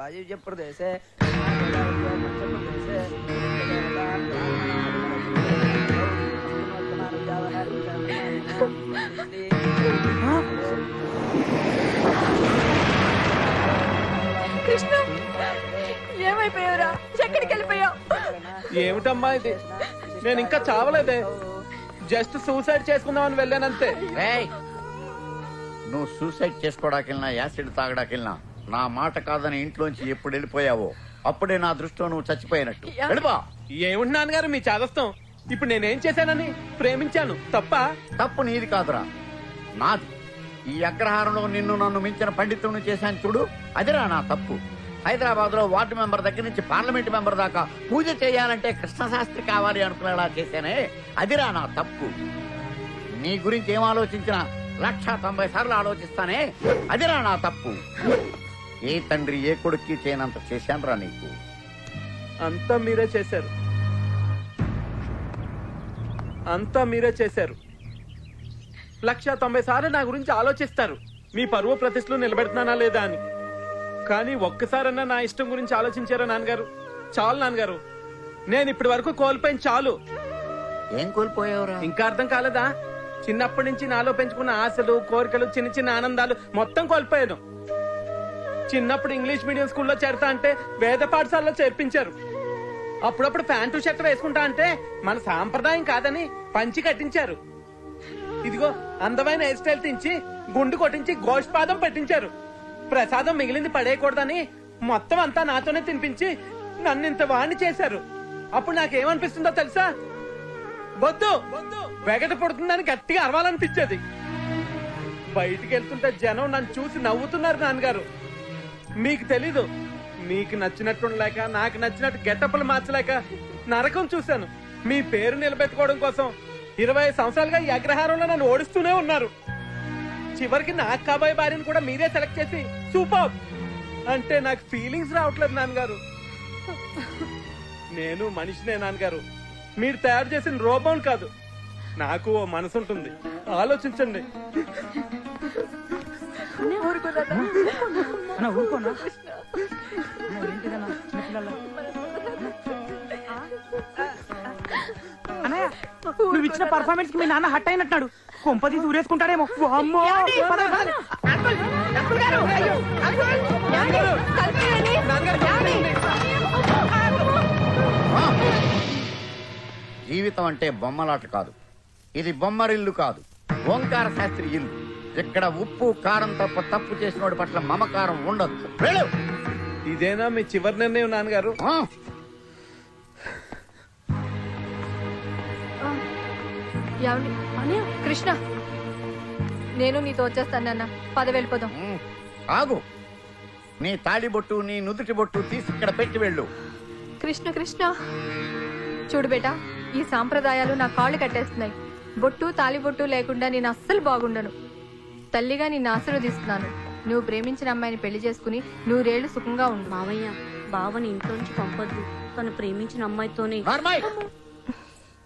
వాయువ్య ప్రదేశే కృష్ణ ఏమైపోయావురా? ఎక్కడికి వెళ్ళిపోయావు? ఏమిటమ్మా ఇది? నేను ఇంకా చావలేదే. జస్ట్ సూసైడ్ చేసుకుందామని వెళ్ళానంతే. రేయ్ నువ్వు సూసైడ్ చేసుకోవడానికి వెళ్ళినా యాసిడ్ తాగడానికి వెళ్ళినా నా మాట కాదని ఇంట్లోంచి ఎప్పుడు వెళ్ళిపోయావో? అప్పుడే నా దృష్టిలో నువ్వు చచ్చిపోయినట్టు. వెళ్ళిపో. ఏమిటి నాన్నగారు మీ చాదస్తం. ఇప్పుడు నేనేం చేశానని ప్రేమించాను. తప్ప? తప్పు నీది కాదురా. నాది. ఈ అగ్రహారంలో నిన్ను నన్ను మించిన పండితుడిని చేశాను చూడు. అదిరా నా తప్పు. హైదరాబాద్లో వార్డు మెంబర్ దగ్గర నుంచి పార్లమెంట్ మెంబర్ దాకా పూజ చేయాలంటే కృష్ణశాస్త్రి కావాలి అనుకునేలా చేశానే. అదిరా నా తప్పు. నీ గురించి ఏం ఆలోచించినా లక్ష తొంభై సార్లు ఆలోచిస్తానే. అదిరా నా తప్పు. ఏ తండ్రి ఏ కొడుక్కి చేయనంత చేశానురా నీకు? అంతా మీరే చేశారు. అంతా మీరే చేశారు. లక్ష తొంభై సార్లు నా గురించి ఆలోచిస్తారు. మీ పరువు ప్రతిష్టలు నిలబెడుతున్నానా లేదా అని. కానీ ఒక్కసారన్నా నా ఇష్టం గురించి ఆలోచించారా నాన్నగారు? చాలు నాన్నగారు. నేను ఇప్పటి వరకు కోల్పోయిన చాలు. ఏం కోల్పోయావురా? ఇంకా అర్థం కాలేదా? చిన్నప్పటి నుంచి నాలో పెంచుకున్న ఆశలు కోరికలు చిన్న చిన్న ఆనందాలు మొత్తం కోల్పోయాను. చిన్నప్పుడు ఇంగ్లీష్ మీడియం స్కూల్లో చేరతా అంటే వేద పాఠశాలలో చేర్పించారు. అప్పుడప్పుడు ప్యాంటు షర్ట్ వేసుకుంటా అంటే మన సాంప్రదాయం కాదని పంచి కట్టించారు. ఇదిగో అందమైన హెయిర్ స్టైల్ తించి గుండు కొట్టించి గోష్పాదం పెట్టించారు. ప్రసాదం మిగిలింది పడేయకూడదని మొత్తం అంతా నాతోనే తినిపించి నన్ను ఇంత వాణ్ణి చేశారు. అప్పుడు నాకేమనిపిస్తుందో తెలుసా? వద్దు వెగట పుడుతుందని గట్టిగా అరవాలనిపించేది. బయటికి వెళ్తుంటే జనం నన్ను చూసి నవ్వుతున్నారు నాన్నగారు. మీకు తెలీదు. మీకు నచ్చినట్టు ఉండలేక నాకు నచ్చినట్టు గెటప్పులు మార్చలేక నరకం చూశాను. మీ పేరు నిలబెట్టుకోవడం కోసం ఇరవై సంవత్సరాలుగా ఈ అగ్రహారంలో నన్ను ఓడిస్తూనే ఉన్నారు. చివరికి నాకు కాబోయే భార్యను కూడా మీరే సెలెక్ట్ చేసి సూపర్! అంటే నాకు ఫీలింగ్స్ రావట్లేదు నాన్నగారు. నేను మనిషినే నాన్నగారు. మీరు తయారు చేసిన రోబోన్ కాదు. నాకు ఓ మనసు ఉంటుంది ఆలోచించండి. అన్న ఊరుకోనా. అన్నయ్య నువ్వు ఇచ్చిన పర్ఫార్మెన్స్కి మీ నాన్న హట్ అయినట్టున్నాడు. కొంపది దూరేసుకుంటాడేమో అమ్మో. జీవితం అంటే బొమ్మలాట కాదు. ఇది బొమ్మరిల్లు కాదు. ఓంకార శాస్త్రి ఇల్లు. ఇక్కడ ఉప్పు కారం తప్ప తప్పు చేసినోడి పట్ల మమకారం ఉండదు. వెళ్ళు. ఇదేనా మీ చివరి నిర్ణయం నాన్నగారు? ఆ, ఏమండి? అనే కృష్ణ. నేను నీతో వచ్చేస్తాను నాన్న. పద వెళ్ళిపోదాం. ఉమ్, ఆగు. నీ తాళి బొట్టు నీ నుదుటి బొట్టు తీసి ఇక్కడ పెట్టి వెళ్ళు. కృష్ణ కృష్ణ. చూడు బేటా ఈ సాంప్రదాయాలు నా కాళ్ళు కట్టేస్తున్నాయి. బొట్టు తాలిబొట్టు లేకుండా నేను అస్సలు బాగుండను. తల్లిగా నిన్ను ఆశీర్వదిస్తున్నాను. నువ్వు ప్రేమించిన అమ్మాయిని పెళ్ళి చేసుకుని నూరేళ్ళు సుఖంగా ఉండు. మావయ్య బావని ఇంట్లోంచి పంపొద్దు. తను ప్రేమించిన అమ్మాయితోనే.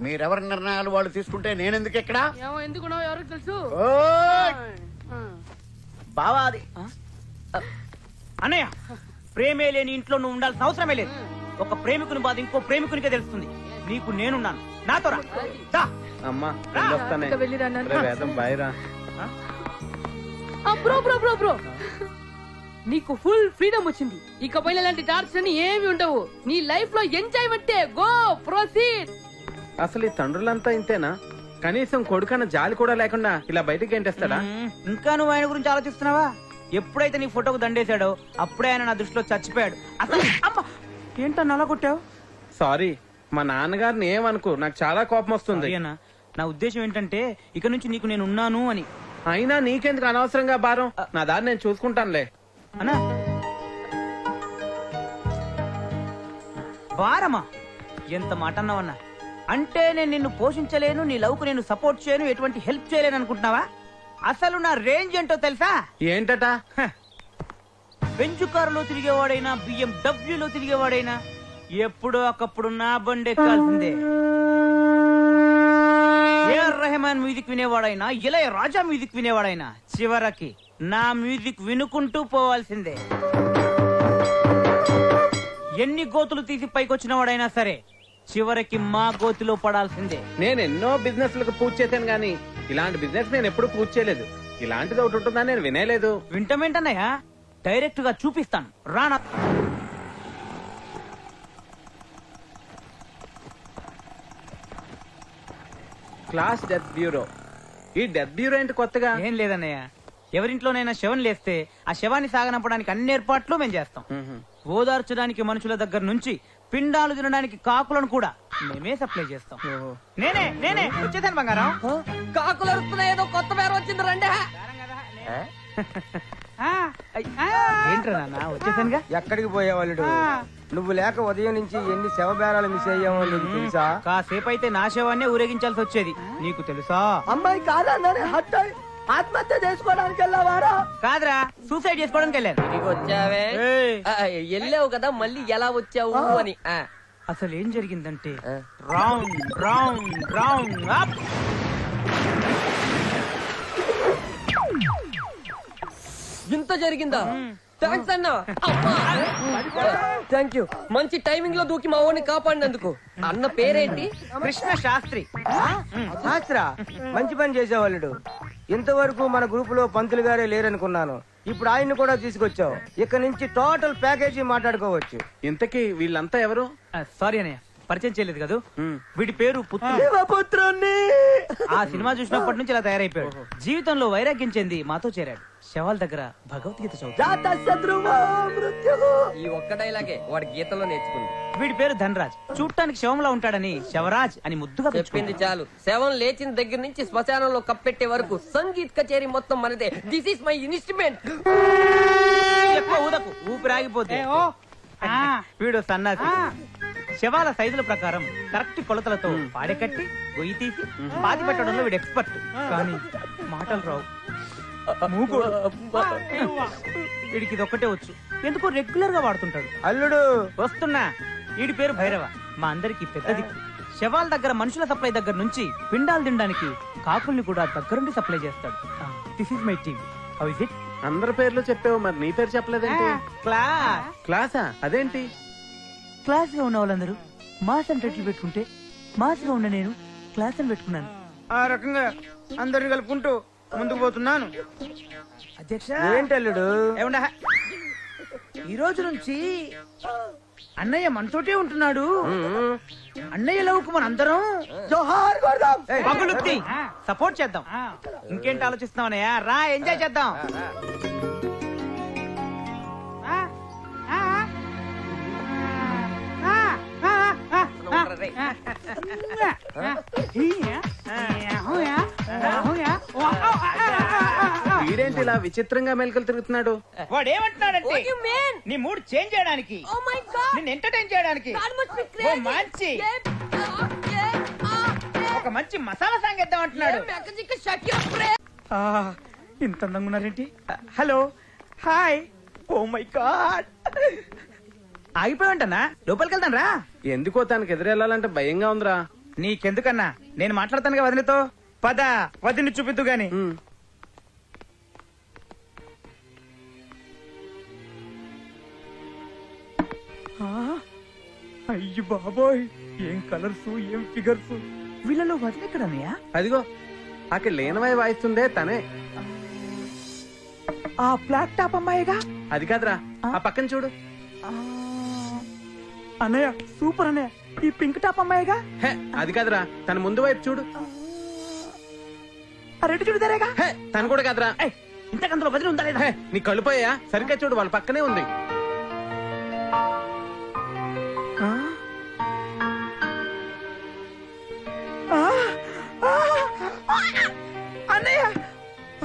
మీరెవరి నిర్ణయాలు వాళ్ళు తీసుకుంటే నేనెందుకు ఇక్కడ? ఎవరికి తెలుసు? ఓయ్! బావా అది. అన్నయ్య ప్రేమే లేని ఇంట్లో నువ్వు ఉండాల్సిన అవసరమే లేదు. ఒక ప్రేమికుని బాధ ఇంకో ప్రేమికునికే తెలుస్తుంది. నీకు నేనున్నాను. నాతో రా. అమ్మా వెళ్ళొస్తానే వెళ్ళిరా నాన్న. రే. వేదం బాయ్రా బ్రో బ్రో బ్రో బ్రో. నీకు ఫుల్ ఫ్రీడమ్ వచ్చింది. ఇకపై ఇలాంటి టార్చర్ అని ఏమి ఉండవు. నీ లైఫ్లో ఎంజాయ్మెంటే గో ప్రొసీడ్ అసలు ఈ తండ్రులంతా ఇంతేనా? కనీసం కొడుకన్న జాలి కూడా లేకుండా ఇలా బయటికి గంటేస్తాడా. ఇంకా నువ్వు ఆయన గురించి ఆలోచిస్తున్నావా? ఎప్పుడైతే నీ ఫోటోకు దండేశాడో అప్పుడే ఆయన నా దృష్టిలో చచ్చిపోయాడు. అసలు అమ్మ! ఏంటన్నా అలా కొట్టావు? సారీ మా నాన్నగారిని ఏమనుకో? నాకు చాలా కోపం వస్తుంది. నా ఉద్దేశం ఏంటంటే ఇక నుంచి నీకు నేను ఉన్నాను అని. అయినా నీకెందుకు అనవసరంగా భారం? నా దారి నేను చూసుకుంటానులే. అన్నా. వారమా ఎంత మాట అన్నావన్నా? అంటే నేను నిన్ను పోషించలేను నీ లవ్కు నేను సపోర్ట్ చేయను ఎటువంటి హెల్ప్ చేయలేను అనుకుంటున్నావా? అసలు నా రేంజ్ ఏంటో తెలుసా? ఏంటట? బెంచు కారులో తిరిగేవాడైనా బియ్యం డబ్ల్యూలో తిరిగేవాడైనా ఎప్పుడో ఒకప్పుడు నా బండి ఎక్కాల్సిందే. ఏఆర్ రెహమాన్ మ్యూజిక్ వినేవాడైనా ఇలయ రాజా మ్యూజిక్ వినేవాడైనా చివరికి నా మ్యూజిక్ వినుకుంటూ పోవాల్సిందే. ఎన్ని గోతులు తీసి పైకొచ్చిన వాడైనా సరే చివరికి మా గోతిలో పడాల్సిందే. నేను ఎన్నో బిజినెస్లకు పూజ చేశాను గానీ ఇలాంటి బిజినెస్ నేను ఎప్పుడు పూజ చేయలేదు. ఇలాంటిది ఒకటి ఉంటుందని నేను వినేలేదు. వింటమేంటన్నయ్య? డైరెక్ట్గా చూపిస్తాను. రానా. Class death bureau. ఈ డెత్ బ్యూరో ఏంటి కొత్తగా? ఏం లేదన్నయ్య. ఎవరింట్లోనైనా శవం లేస్తే ఆ శవాన్ని సాగనంపడానికి అన్ని ఏర్పాట్లు మేము చేస్తాం. ఓదార్చడానికి మనుషుల దగ్గర నుంచి పిండాలు తినడానికి కాకులను కూడా మేమే సప్లై చేస్తాం. నేనే నేనే వచ్చేసాను బంగారం. కాకులు అరుస్తున్నాయి ఏదో కొత్త పేరు వచ్చింది రండి. ఏంట్రా నాన్న వచ్చేసానుగా? ఎక్కడికి పోయేవాళ్ళు నువ్వు లేక ఉదయం నుంచి ఎన్ని శవ బేరాలు మిస్ అయ్యామో నీకు తెలుసా? కాసేపు అయితే నా శవాన్నే ఊరేగించాల్సి వచ్చేది. నీకు తెలుసా? అమ్మాయి అయి ఆత్మహత్య చేసుకోవడానికి వెళ్ళావారా? కాదురా సూసైడ్ చేసుకోవడానికి వెళ్ళాను. తిరిగి వచ్చావే. వెళ్ళావు కదా మళ్ళీ ఎలా వచ్చావు అని. అసలు ఏం జరిగిందంటే రౌండ్ రౌండ్ రౌండ్ అప్ జరిగిందా? థ్యాంక్స్ అన్న. థ్యాంక్ యూ మంచి టైమింగ్లో దూకి మా వాడిని కాపాడినందుకు. అన్న పేరేంటి? కృష్ణ శాస్త్రి. శాస్త్ర మంచి పని చేసేవాళ్ళు ఇంతవరకు మన గ్రూప్లో పంతులు గారే లేరనుకున్నాను. ఇప్పుడు ఆయన్ని కూడా తీసుకొచ్చావు. ఇక్కడ నుంచి టోటల్ ప్యాకేజీ మాట్లాడుకోవచ్చు. ఇంతకీ వీళ్ళంతా ఎవరు? సారీ అన్నయ్య. పరిచయం చేయలేదు కదా. వీడి పేరు శివపుత్రుణ్ణి. ఆ సినిమా చూసినప్పటి నుంచి ఇలా తయారైపోయాడు. జీవితంలో వైరాగ్యం చెంది మాతో చేరాడు. శవాల దగ్గర భగవద్గీత ఈ ఒక్క డైలాగే వాడి గీతలో నేర్చుకుంది. వీడి పేరు ధనరాజ్. చూడటానికి శవంలా ఉంటాడని శవరాజ్ అని ముద్దుగా చెప్పింది. చాలు. శవం లేచిన దగ్గర నుంచి శ్మశానంలో కప్పెట్టే వరకు సంగీత్ కచేరీ మొత్తం మనదే. దిస్ ఈస్ మై ఇన్స్ట్రుమెంట్ ఎక్కువ ఊదకు. ఊపిరాగిపోతే వీడు సన్నాసి. శవాల సైజుల ప్రకారం కరెక్ట్ కొలతలతో పాడెకట్టి గొయ్యి తీసి పాతి పెట్టడంలో వీడు ఎక్స్పర్ట్. కానీ మాటలు రావు. వీడికి ఇది ఒక్కటే వచ్చు. ఎందుకో రెగ్యులర్గా వాడుతుంటాడు? అల్లుడు. వస్తున్నా. వీడి పేరు భైరవ. మా అందరికి పెద్ద దిక్కు. శవాల దగ్గర మనుషుల సప్లై దగ్గర నుంచి పిండాలు తినడానికి కాకుల్ని కూడా దగ్గరుండి సప్లై చేస్తాడు. This is my team. How is it? అందరి పేర్లు చెప్పావు మరి నీ పేరు చెప్పలేదేంటి? క్లాస్. క్లాసా? అదేంటి? క్లాస్లో ఉన్న వాళ్ళందరూ మాస్ అని టైటిల్ పెట్టుకుంటే మాస్లో ఉన్న నేను క్లాస్ అని పెట్టుకున్నాను. ఆ రకంగా అందరిని కలుపుకుంటూ ముందుకు పోతున్నాను. అధ్యక్ష! ఏంటి అల్లుడు? ఏమండా? ఈ రోజు నుంచి అన్నయ్య మనతోటే ఉంటున్నాడు. అన్నయ్య లవ్కు మన అందరం జోహార్ కొడదాం. పగులుద్ది సపోర్ట్ చేద్దాం. ఇంకేంటి ఆలోచిస్తున్నావు అన్నయ్య? రా ఎంజాయ్ చేద్దాం. వీడేంటి ఇలా విచిత్రంగా మెలకలు తిరుగుతున్నాడు వాడు ఏమంటున్నాడంటే? నీ మూడ్ చేంజ్ చేయడానికి Oh! నిన్ను ఎంటర్టైన్ చేయడానికి ఓ crazy. మంచి. ఒక మంచి మసాలా సాంగ్ ఇద్దాం అంటున్నాడు ఇంత అందంగా ఉన్నారేంటి hello hi oh my god ఆగిపోయి లోపలికి వెళ్తాను రా ఎందుకో తనకి ఎదురెళ్ళాలంటే భయంగా ఉందిరా. నీకెందుకన్నా? నేను మాట్లాడతానుగా వదినతో? పద వదిని చూపిద్దు గాని. అయ్యి బాబోయ్ ఏం కలర్స్ ఏం ఫిగర్స్ వీళ్ళలో వదిన ఎక్కడన్నయ్యా? అదిగో అక్కడ లేనవై వాయిస్తుందే తనే. ఆ ఫ్లాట్ టాప్ అమ్మాయిగా? అది కాదురా ఆ? పక్కన చూడు. అన్నయ్య సూపర్ అన్నయ్య. ఈ పింక్ టాప్ అమ్మాయిగా? హే అది కాదురా. తన ముందు వైపు చూడు. ఆ రెడ్ చూడదారేగా హే తను కూడా కాదురా. ఇంతకందులో వదిలి ఉందా లేదా? హే నీ కళ్ళు పోయా సరిగ్గా చూడు వాళ్ళ పక్కనే ఉంది. ఆ? ఆ! ఆ! అన్నయ్య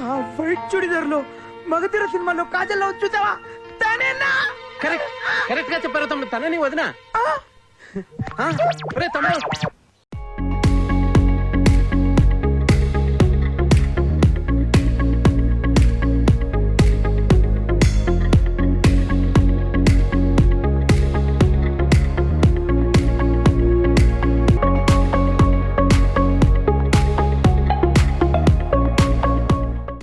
ఆ వైట్ చుడిదార్లో మగధీర సినిమాలో కాజల్లో చూసావా? తానేనా కరెక్ట్ కరెక్ట్గా చెప్పారు తమ్ముడు? తనని వదినా? ఆ, ఒరే తమ్ముడు.